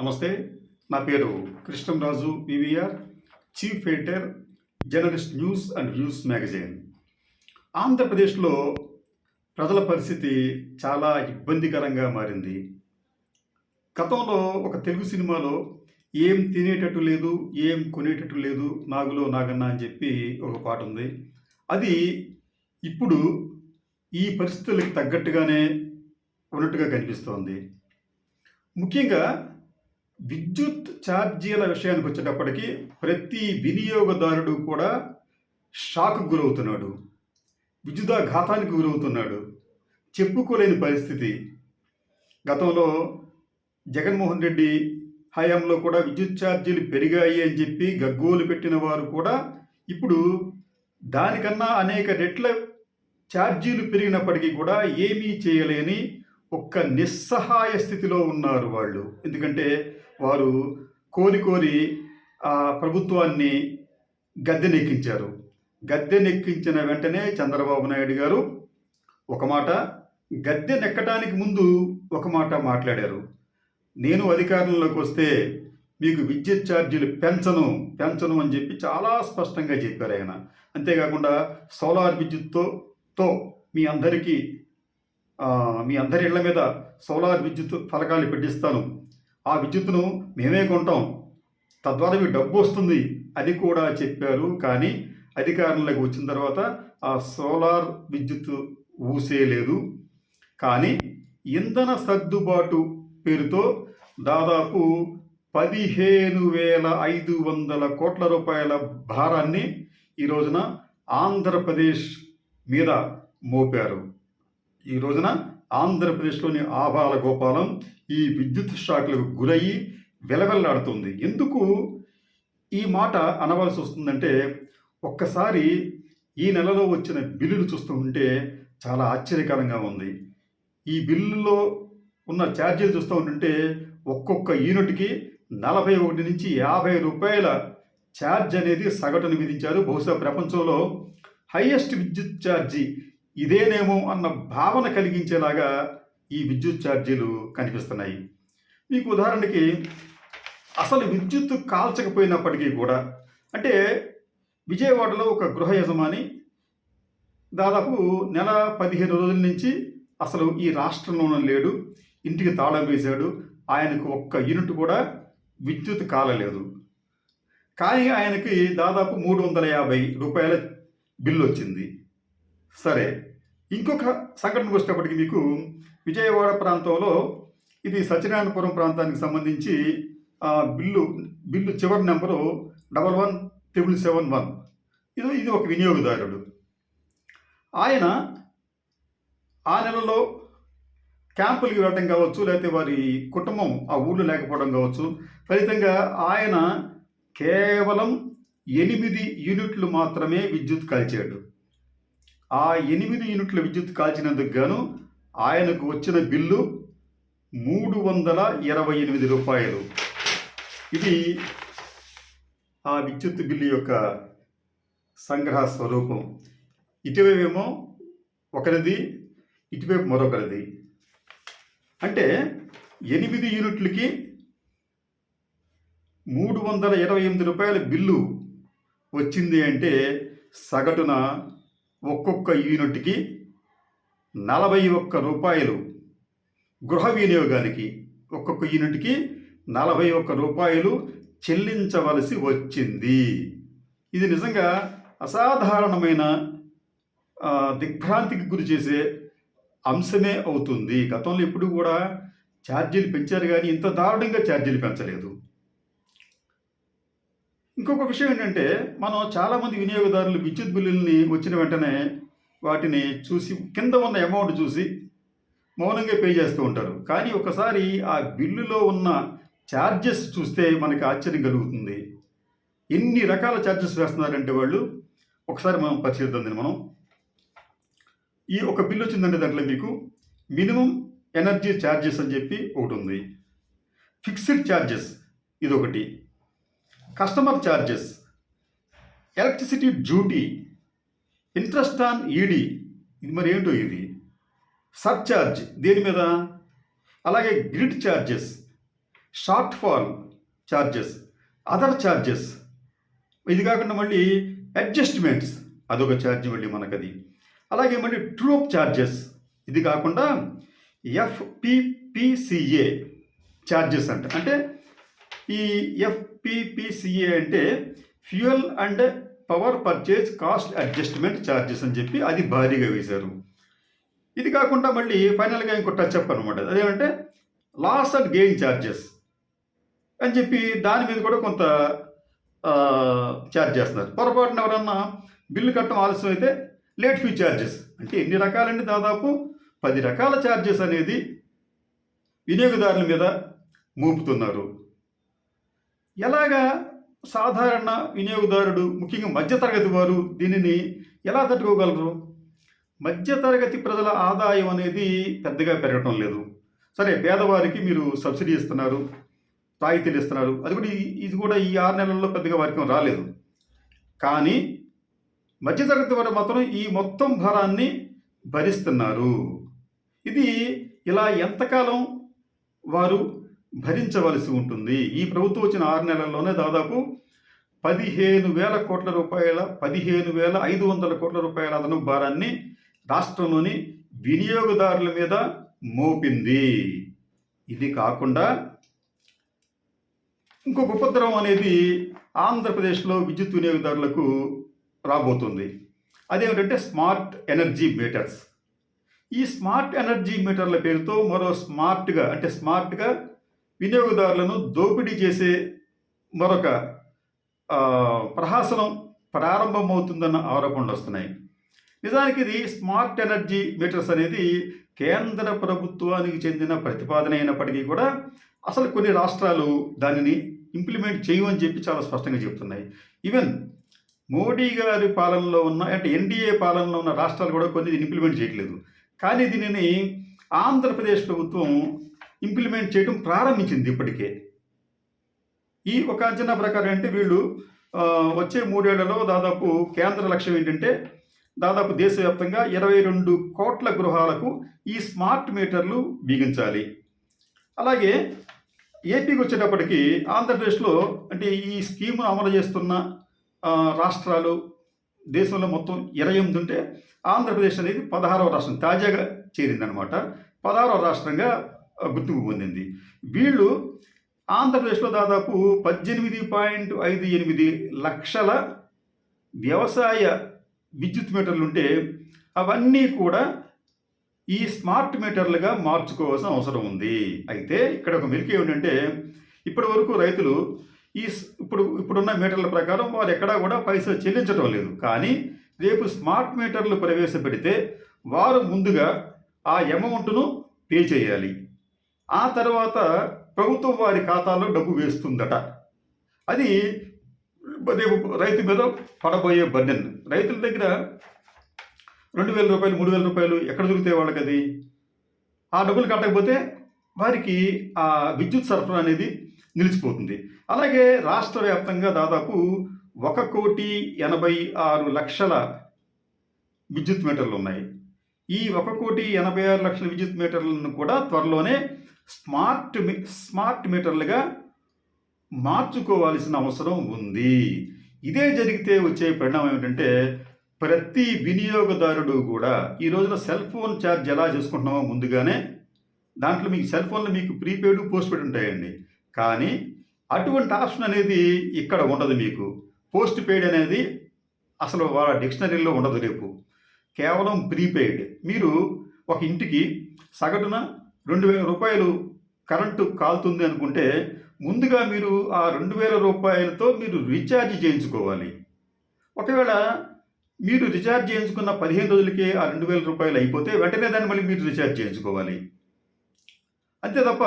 నమస్తే నా పేరు Krishnamraju V V R chief editor journalist news and views magazine. ఆంధ్రప్రదేశ్లో ప్రజల పరిస్థితి చాలా ఇబ్బందికరంగా మారింది. గతంలో ఒక తెలుగు సినిమాలో ఏం తినేటట్టు లేదు ఏం కొనేటట్టు లేదు నాగులో నాగన్న అని చెప్పి ఒక పాట ఉంది. అది ఇప్పుడు ఈ పరిస్థితులకు తగ్గట్టుగానే ఉన్నట్టుగా కనిపిస్తోంది. ముఖ్యంగా విద్యుత్ ఛార్జీల విషయానికి వచ్చేటప్పటికి ప్రతి వినియోగదారుడు కూడా షాక్ గురవుతున్నాడు. విద్యుదాఘాతానికి గురవుతున్నాడు. చెప్పుకోలేని పరిస్థితి. గతంలో జగన్మోహన్ రెడ్డి హయాంలో కూడా విద్యుత్ ఛార్జీలు పెరిగాయి అని చెప్పి గగ్గోలు పెట్టిన వారు కూడా ఇప్పుడు దానికన్నా అనేక రెట్ల ఛార్జీలు పెరిగినప్పటికీ కూడా ఏమీ చేయలేని ఒక్క నిస్సహాయ స్థితిలో ఉన్నారు వాళ్ళు. ఎందుకంటే వారు కోరి కోరి ఆ ప్రభుత్వాన్ని గద్దెనెక్కించారు. గద్దెనెక్కించిన వెంటనే చంద్రబాబు నాయుడు గారు ఒక మాట గద్దెనెక్కడానికి ముందు ఒక మాట మాట్లాడారు. నేను అధికారంలోకి వస్తే మీకు విద్యుత్ ఛార్జీలు పెంచను పెంచను అని చెప్పి చాలా స్పష్టంగా చెప్పారు ఆయన. అంతేకాకుండా సోలార్ విద్యుత్తో తో మీ అందరికీ మీ అందరి ఇళ్ళ మీద సోలార్ విద్యుత్ ఫలకాలు పెట్టిస్తాను. ఆ విద్యుత్తును మేమే కొంటాం. తద్వారా మీకు డబ్బు వస్తుంది అది కూడా చెప్పారు. కానీ అధికారంలోకి వచ్చిన తర్వాత ఆ సోలార్ విద్యుత్ ఊసే లేదు కానీ ఇంధన సర్దుబాటు పేరుతో దాదాపు పదిహేను వేల ఐదు వందల కోట్ల రూపాయల భారాన్ని ఈ రోజున ఆంధ్రప్రదేశ్ మీద మోపారు. ఈ రోజున ఆంధ్రప్రదేశ్లోని ఆభాల గోపాలం ఈ విద్యుత్ షాక్లకు గురయ్యి వెలవెల్లాడుతుంది. ఎందుకు? ఈ మాట అనవలసి వస్తుందంటే ఒక్కసారి ఈ నెలలో వచ్చిన బిల్లులు చూస్తూ ఉంటే చాలా ఆశ్చర్యకరంగా ఉంది. ఈ బిల్లులో ఉన్న ఛార్జీలు చూస్తూ ఉంటుంటే ఒక్కొక్క యూనిట్కి నలభై ఒకటి నుంచి యాభై రూపాయల ఛార్జ్ అనేది సగటును విధించారు. బహుశా ప్రపంచంలో హైయెస్ట్ విద్యుత్ ఛార్జీ ఇదేనేమో అన్న భావన కలిగించేలాగా ఈ విద్యుత్ ఛార్జీలు కనిపిస్తున్నాయి. మీకు ఉదాహరణకి అసలు విద్యుత్ కాల్చకపోయినప్పటికీ కూడా అంటే విజయవాడలో ఒక గృహ యజమాని దాదాపు నెల పదిహేను రోజుల నుంచి అసలు ఈ రాష్ట్రంలోనే లేడు ఇంటికి తాళం వేశాడు ఆయనకు ఒక్క యూనిట్ కూడా విద్యుత్ కాలలేదు. కానీ ఆయనకి దాదాపు మూడు వందల యాభై రూపాయల బిల్లు వచ్చింది. సరే ఇంకొక సంఘటనకు వచ్చేటప్పటికి మీకు విజయవాడ ప్రాంతంలో ఇది సత్యనారాయణపురం ప్రాంతానికి సంబంధించి బిల్లు బిల్లు చివరి number double one triple seven one. ఇది ఇది ఒక వినియోగదారుడు. ఆయన ఆ నెలలో క్యాంపులకి వెళ్ళటం కావచ్చు లేకపోతే వారి కుటుంబం ఆ ఊళ్ళో లేకపోవడం కావచ్చు ఫలితంగా ఆయన కేవలం ఎనిమిది యూనిట్లు మాత్రమే విద్యుత్ కాల్చాడు. ఆ ఎనిమిది యూనిట్ల విద్యుత్ కాల్చినందుకు గాను ఆయనకు వచ్చిన బిల్లు మూడు వందల ఇరవై ఎనిమిది రూపాయలు. ఇది ఆ విద్యుత్ బిల్లు యొక్క సంగ్రహ స్వరూపం. ఇటువైపేమో ఒకరిది ఇటువైపు మరొకరిది. అంటే ఎనిమిది యూనిట్లకి మూడు వందల ఇరవై ఎనిమిది రూపాయల బిల్లు వచ్చింది అంటే సగటున ఒక్కొక్క యూనిట్కి నలభై ఒక్క రూపాయలు గృహ వినియోగానికి ఒక్కొక్క యూనిట్కి నలభై ఒక్క రూపాయలు చెల్లించవలసి వచ్చింది. ఇది నిజంగా అసాధారణమైన దిగ్భ్రాంతికి గురి చేసే అంశమే అవుతుంది. గతంలో ఎప్పుడు కూడా ఛార్జీలు పెంచారు కానీ ఇంత దారుణంగా ఛార్జీలు పెంచలేదు. ఇంకొక విషయం ఏంటంటే మనం చాలామంది వినియోగదారులు విద్యుత్ బిల్లుల్ని వచ్చిన వెంటనే వాటిని చూసి కింద ఉన్న అమౌంట్ చూసి మౌనంగా పే చేస్తూ ఉంటారు. కానీ ఒకసారి ఆ బిల్లులో ఉన్న ఛార్జెస్ చూస్తే మనకి ఆశ్చర్యం కలుగుతుంది. ఎన్ని రకాల ఛార్జెస్ వేస్తున్నారంటే వాళ్ళు ఒకసారి మనం పరిశీలిద్దాం మనం. ఈ ఒక బిల్లు వచ్చిందంటే దాంట్లో మీకు మినిమం ఎనర్జీ ఛార్జెస్ అని చెప్పి ఒకటి ఉంది. ఫిక్స్డ్ ఛార్జెస్ ఇది ఒకటి customer charges electricity duty interest on ED ఇది మరి ఏంటో ఇది? సర్ఛార్జ్ దేని మీద? అలాగే grid charges shortfall charges other charges ఇది కాకుండా మళ్ళీ అడ్జస్ట్మెంట్స్ అదొక ఛార్జ్ మళ్ళీ మనకది. అలాగే మళ్ళీ ట్రూప్ ఛార్జెస్ ఇది కాకుండా ఎఫ్పిపిసిఏ ఛార్జెస్ అంట. అంటే ఈ ఎఫ్పిపిసిఏ అంటే fuel and power purchase cost adjustment charges అని చెప్పి అది భారీగా వేశారు. ఇది కాకుండా మళ్ళీ ఫైనల్గా ఇంకో టచ్ అప్ అనమాట అదేమంటే లాస్ అండ్ గెయిన్ ఛార్జెస్ అని చెప్పి దాని మీద కూడా కొంత ఛార్జ్ చేస్తున్నారు. పొరపాటున ఎవరన్నా బిల్లు కట్టడం ఆలస్యం అయితే లేట్ ఫీ ఛార్జెస్ అంటే ఎన్ని రకాలండి దాదాపు? పది రకాల ఛార్జెస్ అనేది వినియోగదారుల మీద మోపుతున్నారు. ఎలాగా సాధారణ వినియోగదారుడు ముఖ్యంగా మధ్యతరగతి వారు దీనిని ఎలా తట్టుకోగలరు? మధ్యతరగతి ప్రజల ఆదాయం అనేది పెద్దగా పెరగటం లేదు. సరే పేదవారికి మీరు సబ్సిడీ ఇస్తున్నారు రాయితీలు ఇస్తున్నారు అది కూడా ఇది కూడా ఈ ఆరు నెలల్లో పెద్దగా వారికి రాలేదు. కానీ మధ్యతరగతి వారు మాత్రం ఈ మొత్తం భారాన్ని భరిస్తున్నారు. ఇది ఇలా ఎంతకాలం వారు భరించవలసి ఉంటుంది. ఈ ప్రభుత్వం వచ్చిన ఆరు నెలల్లోనే దాదాపు పదిహేను వేల కోట్ల రూపాయల పదిహేను వేల ఐదు వందల కోట్ల రూపాయల అదనపు భారాన్ని రాష్ట్రంలోని వినియోగదారుల మీద మోపింది. ఇది కాకుండా ఇంకొక ఉపద్రవం అనేది ఆంధ్రప్రదేశ్లో విద్యుత్ వినియోగదారులకు రాబోతుంది. అదేమిటంటే స్మార్ట్ ఎనర్జీ మీటర్స్. ఈ స్మార్ట్ ఎనర్జీ మీటర్ల పేరుతో మరో స్మార్ట్గా అంటే స్మార్ట్గా వినియోగదారులను దోపిడీ చేసే మరొక ప్రహాసనం ప్రారంభమవుతుందన్న ఆరోపణలు వస్తున్నాయి. నిజానికి ఇది స్మార్ట్ ఎనర్జీ మీటర్స్ అనేది కేంద్ర ప్రభుత్వానికి చెందిన ప్రతిపాదన అయినప్పటికీ కూడా అసలు కొన్ని రాష్ట్రాలు దానిని ఇంప్లిమెంట్ చేయమని చెప్పి చాలా స్పష్టంగా చెప్తున్నాయి ఈవెన్ మోడీ గారి పాలనలో ఉన్న అంటే ఎన్డీఏ పాలనలో ఉన్న రాష్ట్రాలు కూడా కొన్ని ఇంప్లిమెంట్ చేయట్లేదు. కానీ దీనిని ఆంధ్రప్రదేశ్ ప్రభుత్వం ఇంప్లిమెంట్ చేయడం ప్రారంభించింది ఇప్పటికే. ఈ ఒక అంచనా ప్రకారం అంటే వీళ్ళు వచ్చే మూడేళ్ళలో దాదాపు కేంద్ర లక్ష్యం ఏంటంటే దాదాపు దేశవ్యాప్తంగా ఇరవై రెండు కోట్ల గృహాలకు ఈ స్మార్ట్ మీటర్లు బిగించాలి. అలాగే ఏపీకి వచ్చేటప్పటికి ఆంధ్రప్రదేశ్లో అంటే ఈ స్కీమ్ను అమలు చేస్తున్న రాష్ట్రాలు దేశంలో మొత్తం ఇరవై ఎనిమిది ఉంటే ఆంధ్రప్రదేశ్ అనేది పదహారవ రాష్ట్రం తాజాగా చేరిందనమాట పదహారవ రాష్ట్రంగా గుర్తింపు పొందింది. వీళ్ళు ఆంధ్రప్రదేశ్లో దాదాపు పద్దెనిమిది పాయింట్ ఐదు ఎనిమిది లక్షల వ్యవసాయ విద్యుత్ మీటర్లు ఉంటే అవన్నీ కూడా ఈ స్మార్ట్ మీటర్లుగా మార్చుకోవాల్సిన అవసరం ఉంది. అయితే ఇక్కడ ఒక మెలిక ఏమిటంటే ఇప్పటి వరకు రైతులు ఈ స్- ఇప్పుడు ఇప్పుడున్న మీటర్ల ప్రకారం వారు ఎక్కడా కూడా పైసలు చెల్లించడం లేదు. కానీ రేపు స్మార్ట్ మీటర్లు ప్రవేశపెడితే వారు ముందుగా ఆ అమౌంట్ను పే చేయాలి. ఆ తర్వాత ప్రభుత్వం వారి ఖాతాలో డబ్బు వేస్తుందట. అది రేపు రైతు మీద పడబోయే బర్డెన్. రైతుల దగ్గర రెండు వేల రూపాయలు మూడు వేల రూపాయలు ఎక్కడ దొరుకుతాయి వాళ్ళకి అది ఆ డబ్బులు కట్టకపోతే వారికి ఆ విద్యుత్ సరఫరా అనేది నిలిచిపోతుంది. అలాగే రాష్ట్ర వ్యాప్తంగా దాదాపు ఒక కోటి ఎనభై ఆరు లక్షల విద్యుత్ మీటర్లు ఉన్నాయి. ఈ ఒక కోటి ఎనభై ఆరు లక్షల విద్యుత్ మీటర్లను కూడా త్వరలోనే స్మార్ట్ మీ స్మార్ట్ మీటర్లుగా మార్చుకోవాల్సిన అవసరం ఉంది. ఇదే జరిగితే వచ్చే పరిణామం ఏమిటంటే ప్రతి వినియోగదారుడు కూడా ఈ రోజున సెల్ ఫోన్ ఛార్జ్ ఎలా చేసుకుంటున్నామో ముందుగానే దాంట్లో మీకు సెల్ ఫోన్లో మీకు ప్రీపెయిడ్ పోస్ట్ పెయిడ్ ఉంటాయండి. కానీ అటువంటి ఆప్షన్ అనేది ఇక్కడ ఉండదు మీకు. పోస్ట్ పెయిడ్ అనేది అసలు వాళ్ళ డిక్షనరీలో ఉండదు రేపు. కేవలం ప్రీపెయిడ్. మీరు ఒక ఇంటికి సగటున రెండు వేల రూపాయలు కరెంటు కాలుతుంది అనుకుంటే ముందుగా మీరు ఆ రెండు వేల రూపాయలతో మీరు రీఛార్జ్ చేయించుకోవాలి. ఒకవేళ మీరు రీఛార్జ్ చేయించుకున్న పదిహేను రోజులకే ఆ రెండు వేల రూపాయలు అయిపోతే వెంటనే దాన్ని మళ్ళీ మీరు రీఛార్జ్ చేయించుకోవాలి. అంతే తప్ప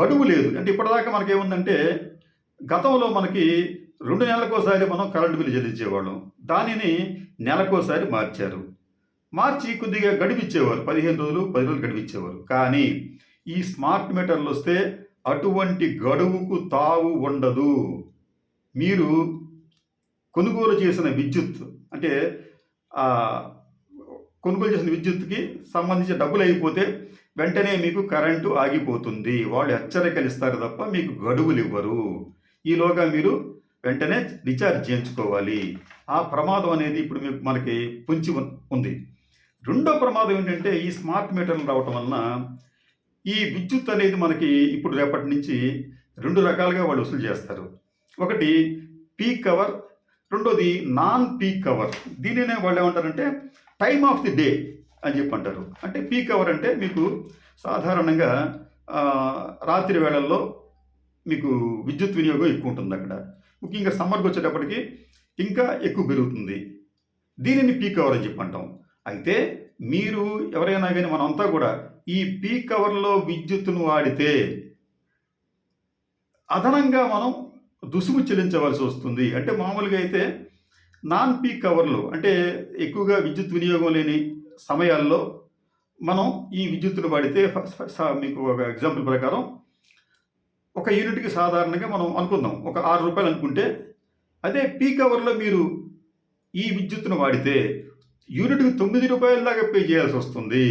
గడువు లేదు. అంటే ఇప్పటిదాకా మనకేముందంటే గతంలో మనకి రెండు నెలలకోసారి మనం కరెంటు బిల్లు చెల్లించేవాళ్ళం. దానిని నెలకోసారి మార్చారు. మార్చి కొద్దిగా గడిపించేవారు పదిహేను రోజులు పది రోజులు గడిపించేవారు కానీ ఈ స్మార్ట్ మీటర్లు వస్తే అటువంటి గడువుకు తావు ఉండదు. మీరు కొనుగోలు చేసిన విద్యుత్ అంటే కొనుగోలు చేసిన విద్యుత్కి సంబంధించిన డబ్బులు అయిపోతే వెంటనే మీకు కరెంటు ఆగిపోతుంది. వాళ్ళు హెచ్చరికలు ఇస్తారు తప్ప మీకు గడువులు ఇవ్వరు. ఈలోగా మీరు వెంటనే రీఛార్జ్ చేయించుకోవాలి. ఆ ప్రమాదం అనేది ఇప్పుడు మీకు మనకి పుంచి ఉంది. రెండో ప్రమాదం ఏంటంటే ఈ స్మార్ట్ మీటర్లు రావటం వలన ఈ విద్యుత్ అనేది మనకి ఇప్పుడు రేపటి నుంచి రెండు రకాలుగా వాళ్ళు వసూలు చేస్తారు. ఒకటి పీక్ కవర్ రెండోది నాన్ పీక్ కవర్. దీనినే వాళ్ళు ఏమంటారంటే టైమ్ ఆఫ్ ది డే అని చెప్పి అంటారు. అంటే పీక్ అవర్ అంటే మీకు సాధారణంగా రాత్రి వేళల్లో మీకు విద్యుత్ వినియోగం ఎక్కువ ఉంటుంది అక్కడ. ముఖ్యంగా సమ్మర్కి వచ్చేటప్పటికి ఇంకా ఎక్కువ పెరుగుతుంది. దీనిని పీక్ అవర్ అని చెప్పి అంటాం. అయితే మీరు ఎవరైనా కానీ మనమంతా కూడా ఈ పీక్ కవర్లో విద్యుత్తును వాడితే అదనంగా మనం దుసుము చెల్లించవలసి వస్తుంది. అంటే మామూలుగా అయితే నాన్ పీక్ అవర్లు అంటే ఎక్కువగా విద్యుత్ వినియోగం లేని సమయాల్లో మనం ఈ విద్యుత్తును వాడితే మీకు ఒక ఎగ్జాంపుల్ ప్రకారం ఒక యూనిట్కి సాధారణంగా మనం అనుకుందాం. ఒక ఆరు రూపాయలు అనుకుంటే అదే పీక్ అవర్లో మీరు ఈ విద్యుత్తును వాడితే యూనిట్కి తొమ్మిది రూపాయల దాకా పే చేయాల్సి వస్తుంది.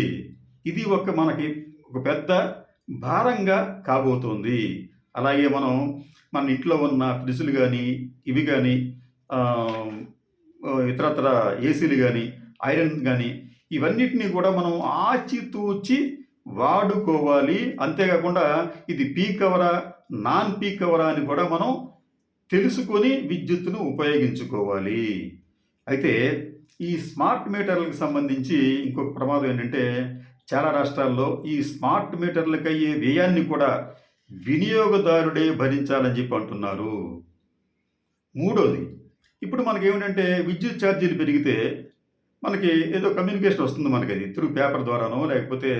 ఇది ఒక మనకి ఒక పెద్ద భారంగా కాబోతోంది. అలాగే మనం మన ఇంట్లో ఉన్న ఫ్రిడ్జ్లు కానీ ఇవి కానీ ఇతరత్ర ఏసీలు కానీ ఐరన్ కానీ ఇవన్నిటిని కూడా మనం ఆచితూచి వాడుకోవాలి. అంతేకాకుండా ఇది పీక్ అవరా నాన్ పీక్ అవరా అని కూడా మనం తెలుసుకొని విద్యుత్తును ఉపయోగించుకోవాలి. అయితే ఈ స్మార్ట్ మీటర్లకు సంబంధించి ఇంకొక ప్రమాదం ఏంటంటే చాలా రాష్ట్రాల్లో ఈ స్మార్ట్ మీటర్లకు అయ్యే వ్యయాన్ని కూడా వినియోగదారుడే భరించాలని చెప్పి అంటున్నారు. మూడోది ఇప్పుడు మనకి ఏమిటంటే విద్యుత్ ఛార్జీలు పెరిగితే మనకి ఏదో కమ్యూనికేషన్ వస్తుంది మనకి అది త్రూ పేపర్ ద్వారానో లేకపోతే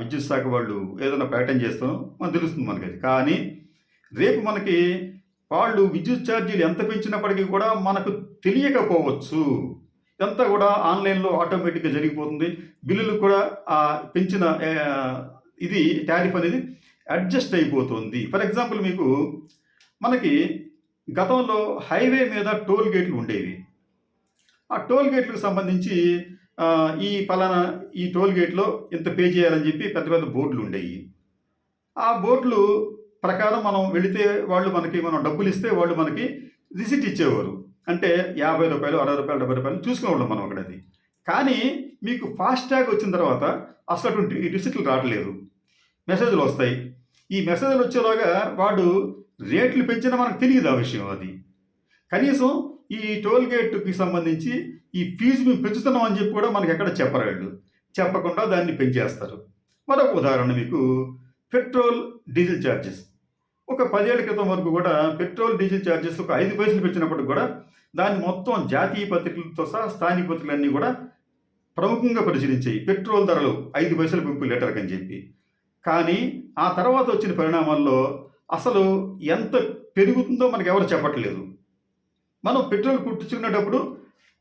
విద్యుత్ శాఖ వాళ్ళు ఏదైనా ప్రకటన చేస్తానో మనకు తెలుస్తుంది మనకి అది కానీ రేపు మనకి వాళ్ళు విద్యుత్ ఛార్జీలు ఎంత పెంచినప్పటికీ కూడా మనకు తెలియకపోవచ్చు. ఇదంతా కూడా ఆన్లైన్లో ఆటోమేటిక్గా జరిగిపోతుంది. బిల్లులు కూడా పెంచిన ఇది టారిఫ్ అనేది అడ్జస్ట్ అయిపోతుంది. ఫర్ ఎగ్జాంపుల్ మీకు మనకి గతంలో హైవే మీద టోల్ గేట్లు ఉండేవి. ఆ టోల్ గేట్లకు సంబంధించి ఈ పలానా ఈ టోల్ గేట్లో ఇంత పే చేయాలని చెప్పి పెద్ద పెద్ద బోర్డులు ఉండేవి. ఆ బోర్డులు ప్రకారం మనం వెళితే వాళ్ళు మనకి మనం డబ్బులు ఇస్తే వాళ్ళు మనకి రిసిట్ ఇచ్చేవారు. అంటే యాభై రూపాయలు అరవై రూపాయలు డెబ్బై రూపాయలు చూసుకునేవాళ్ళం మనం అక్కడ అది కానీ మీకు ఫాస్ట్ ట్యాగ్ వచ్చిన తర్వాత అసలు అటువంటి రిసిట్లు రావట్లేదు. మెసేజ్లు వస్తాయి. ఈ మెసేజ్లు వచ్చేలాగా వాడు రేట్లు పెంచినా మనకు తెలియదు ఆ విషయం అది. కనీసం ఈ టోల్ గేట్కి సంబంధించి ఈ ఫీజు మేము పెంచుతున్నాం అని చెప్పి కూడా మనకి ఎక్కడ చెప్పరు వాళ్ళు చెప్పకుండా దాన్ని పెంచేస్తారు. మరొక ఉదాహరణ మీకు పెట్రోల్ డీజిల్ ఛార్జెస్ ఒక పదేళ్ళ క్రితం వరకు కూడా పెట్రోల్ డీజిల్ ఛార్జెస్ ఒక ఐదు పైసలు పెంచినప్పటికి కూడా దాన్ని మొత్తం జాతీయ పత్రికలతో సహా స్థానిక పత్రికలన్నీ కూడా ప్రముఖంగా పరిశీలించాయి. పెట్రోల్ ధరలు ఐదు పైసలు పెంపు లీటర్కి అని చెప్పి. కానీ ఆ తర్వాత వచ్చిన పరిణామాల్లో అసలు ఎంత పెరుగుతుందో మనకు ఎవరు చెప్పట్లేదు. మనం పెట్రోల్ కుట్టించుకునేటప్పుడు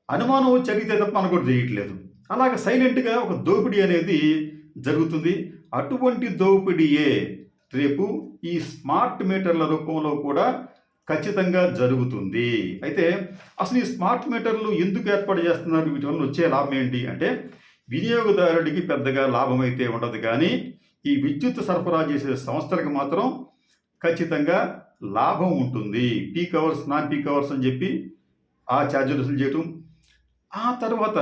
అనుమానం వచ్చి అడిగితే తప్ప మనకు కూడా చేయట్లేదు అలాగ సైలెంట్గా ఒక దోపిడీ అనేది జరుగుతుంది. అటువంటి దోపిడీయే రేపు ఈ స్మార్ట్ మీటర్ల రూపంలో కూడా ఖచ్చితంగా జరుగుతుంది. అయితే అసలు ఈ స్మార్ట్ మీటర్లు ఎందుకు ఏర్పాటు చేస్తున్నారు? వీటి వల్ల వచ్చే లాభం ఏంటి? అంటే వినియోగదారుడికి పెద్దగా లాభం అయితే ఉండదు కానీ ఈ విద్యుత్ సరఫరా చేసే సంస్థలకు మాత్రం ఖచ్చితంగా లాభం ఉంటుంది. Peak hours non peak hours అని చెప్పి ఆ ఛార్జీలు వసూలు చేయటం. ఆ తర్వాత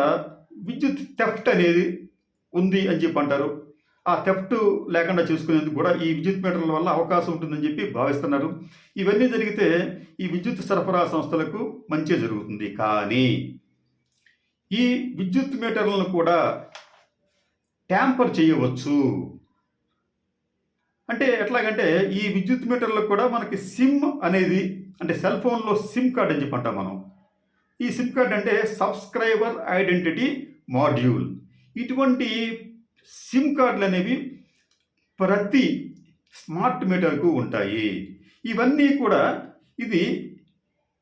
విద్యుత్ థెఫ్ట్ అనేది ఉంది అని చెప్పి అంటారు. ఆ థెఫ్ట్ లేకుండా చూసుకునేందుకు కూడా ఈ విద్యుత్ మీటర్ల వల్ల అవకాశం ఉంటుందని చెప్పి భావిస్తున్నారు. ఇవన్నీ జరిగితే ఈ విద్యుత్ సరఫరా సంస్థలకు మంచి జరుగుతుంది. కానీ ఈ విద్యుత్ మీటర్లను కూడా ట్యాంపర్ చేయవచ్చు. అంటే ఎట్లాగంటే ఈ విద్యుత్ మీటర్లకు కూడా మనకి సిమ్ అనేది అంటే సెల్ ఫోన్లో సిమ్ కార్డ్ అని చెప్పి అంటాం మనం. ఈ సిమ్ కార్డ్ అంటే సబ్స్క్రైబర్ ఐడెంటిటీ మాడ్యూల్. ఇటువంటి సిమ్ కార్డులు అనేవి ప్రతి స్మార్ట్ మీటర్కు ఉంటాయి. ఇవన్నీ కూడా ఇది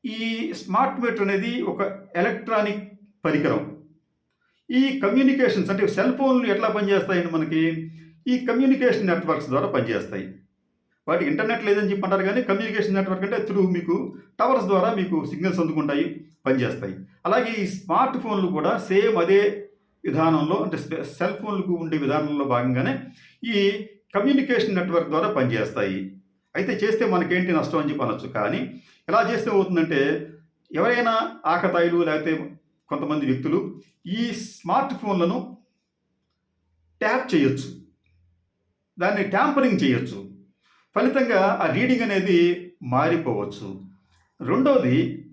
ఈ స్మార్ట్ మీటర్ అనేది ఒక ఎలక్ట్రానిక్ పరికరం. ఈ కమ్యూనికేషన్స్ అంటే సెల్ ఫోన్లు ఎట్లా పనిచేస్తాయండి మనకి? ఈ కమ్యూనికేషన్ నెట్వర్క్స్ ద్వారా పనిచేస్తాయి. వాటికి ఇంటర్నెట్ లేదని చెప్పి అంటారు కానీ కమ్యూనికేషన్ నెట్వర్క్ అంటే త్రూ మీకు టవర్స్ ద్వారా మీకు సిగ్నల్స్ అందుకుంటాయి పనిచేస్తాయి. అలాగే ఈ స్మార్ట్ ఫోన్లు కూడా సేమ్ అదే విధానంలో అంటే సెల్ ఫోన్లకు ఉండే విధానంలో భాగంగానే ఈ కమ్యూనికేషన్ నెట్వర్క్ ద్వారా పనిచేస్తాయి. అయితే చేస్తే మనకేంటి నష్టం అని చెప్పి అనొచ్చు. కానీ ఎలా చేస్తే అవుతుందంటే ఎవరైనా ఆకతాయిలు లేకపోతే కొంతమంది వ్యక్తులు ఈ స్మార్ట్ ఫోన్లను ట్యాప్ చేయొచ్చు. దాన్ని ట్యాంపరింగ్ చేయొచ్చు. ఫలితంగా ఆ రీడింగ్ అనేది మారిపోవచ్చు. రెండోది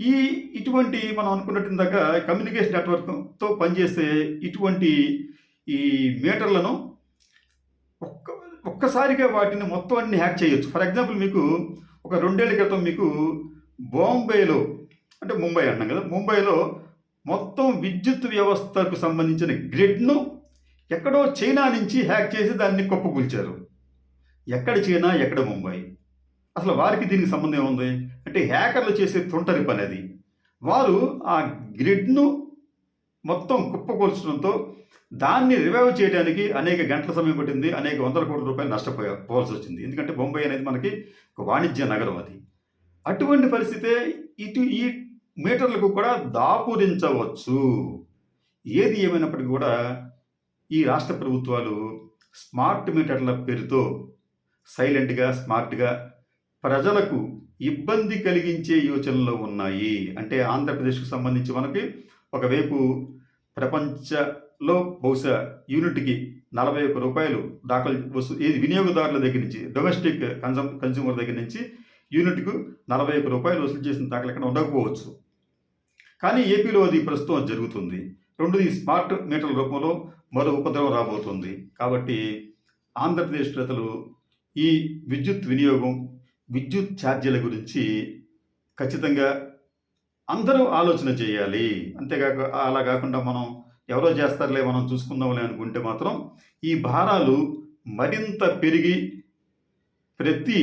ఈ ఇటువంటి మనం అనుకున్నట్టు దాకా కమ్యూనికేషన్ నెట్వర్క్తో పనిచేసే ఇటువంటి ఈ మీటర్లను ఒక్క ఒక్కసారిగా వాటిని మొత్తం అన్ని హ్యాక్ చేయొచ్చు. ఫర్ ఎగ్జాంపుల్ మీకు ఒక రెండేళ్ళ క్రితం మీకు బాంబేలో అంటే ముంబై అన్నాం కదా ముంబైలో మొత్తం విద్యుత్ వ్యవస్థకు సంబంధించిన గ్రిడ్ను ఎక్కడో చైనా నుంచి హ్యాక్ చేసి దాన్ని కొప్పకూల్చారు. ఎక్కడ చైనా ఎక్కడ ముంబై? అసలు వారికి దీనికి సంబంధం ఏముంది? అంటే హ్యాకర్లు చేసే తొంటరి పని అది వారు ఆ గ్రిడ్ను మొత్తం కుప్పకూల్చడంతో దాన్ని రివైవ్ చేయడానికి అనేక గంటల సమయం పట్టింది అనేక వందల కోట్ల రూపాయలు నష్టపోయా పోవాల్సి వచ్చింది. ఎందుకంటే బొంబాయి అనేది మనకి ఒక వాణిజ్య నగరం అది. అటువంటి పరిస్థితే ఇటు ఈ మీటర్లకు కూడా దాపురించవచ్చు. ఏది ఏమైనప్పటికీ కూడా ఈ రాష్ట్ర ప్రభుత్వాలు స్మార్ట్ మీటర్ల పేరుతో సైలెంట్గా స్మార్ట్గా ప్రజలకు ఇబ్బంది కలిగించే యోచనలో ఉన్నాయి. అంటే ఆంధ్రప్రదేశ్కు సంబంధించి మనకి ఒకవైపు ప్రపంచలో బహుశా యూనిట్కి నలభై ఒక్క రూపాయలు దాఖలు వస్తు ఏది వినియోగదారుల దగ్గర నుంచి డొమెస్టిక్ కన్సమ్ కన్స్యూమర్ దగ్గర నుంచి యూనిట్కు నలభై ఒక్క రూపాయలు వసూలు చేసిన దాఖలు ఎక్కడ ఉండకపోవచ్చు. కానీ ఏపీలో అది ప్రస్తుతం జరుగుతుంది. రెండోది స్మార్ట్ మీటర్ల రూపంలో మరో ఉపద్రవం రాబోతుంది. కాబట్టి ఆంధ్రప్రదేశ్ ప్రజలు ఈ విద్యుత్ వినియోగం విద్యుత్ ఛార్జీల గురించి ఖచ్చితంగా అందరూ ఆలోచన చేయాలి. అంతేకాక అలా కాకుండా మనం ఎవరో చేస్తారులే మనం చూసుకుందాంలే అనుకుంటే మాత్రం ఈ భారాలు మరింత పెరిగి ప్రతి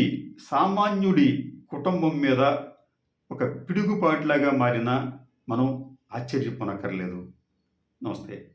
సామాన్యుడి కుటుంబం మీద ఒక పిడుగుపాటులాగా మారిన మనం ఆశ్చర్యపోనక్కర్లేదు. నమస్తే.